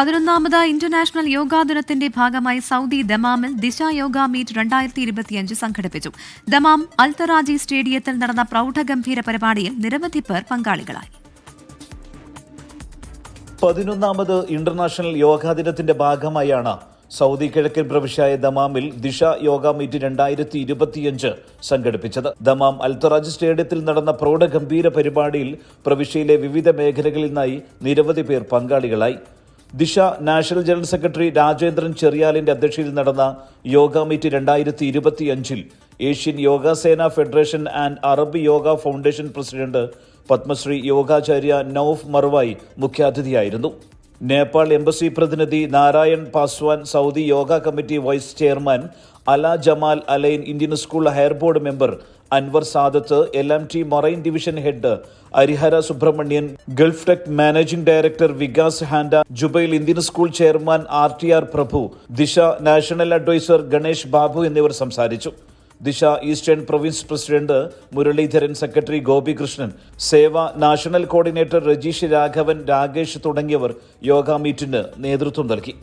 പതിനൊന്നാമത് international yoga ദിനത്തിന്റെ ഭാഗമായി Saudi ദമാമിൽ ദിശ യോഗ മീറ്റ് രണ്ടായിരത്തി ഇരുപത്തിയഞ്ച് സംഘടിപ്പിച്ചു. ദമാം അൽതറാജി സ്റ്റേഡിയത്തിൽ നടന്ന പ്രൗഢഗംഭീര പരിപാടിയിൽ നിരവധി പേർ പങ്കാളികളായി. പതിനൊന്നാമത് ഇന്റർനാഷണൽ യോഗാ ദിനത്തിന്റെ ഭാഗമായാണ് സൗദി കിഴക്കൻ പ്രവിശ്യായ ദമാമിൽ ദിശ യോഗ മീറ്റ് രണ്ടായിരത്തി ഇരുപത്തിയഞ്ച് സംഘടിപ്പിച്ചത്. ദമാം അൽത്തറാജ് സ്റ്റേഡിയത്തിൽ നടന്ന പ്രൗഢഗംഭീര പരിപാടിയിൽ പ്രവിശ്യയിലെ വിവിധ മേഖലകളിൽ നിന്നായി നിരവധി പേർ പങ്കാളികളായി. Disha national general secretary Rajendran ചെറിയാലിന്റെ അധ്യക്ഷതയിൽ നടന്ന യോഗ മീറ്റ് രണ്ടായിരത്തി ഇരുപത്തിയഞ്ചിൽ ഏഷ്യൻ യോഗ സേന federation and Arab yoga foundation president Padmashri Yogacharya Nouf Marwai മുഖ്യാതിഥിയായിരുന്നു. Nepal embassy പ്രതിനിധി Narayan Paswan Saudi yoga committee vice chairman Ala Jamal align Indian school higher board member Anwar Sadath L M T moraine division head Arihara Subramanian Gulf Tech managing director Vikas Handa Jubail Indian school chairman R T R Prabhu Disha national adviser Ganesh Babu എന്നിവർ സംസാരിച്ചു. Disha Eastern Province president Muraleedharan secretary Gopikrishnan Seva national coordinator Rajeesh Raghavan Rakesh തുടങ്ങിയവർ യോഗ മീറ്റിന് നേതൃത്വം നൽകി.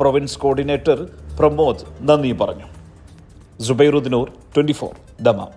Province coordinator Pramod നന്ദി പറഞ്ഞു. ജുബൈറുദ്ദിനൂർ twenty four Dammam.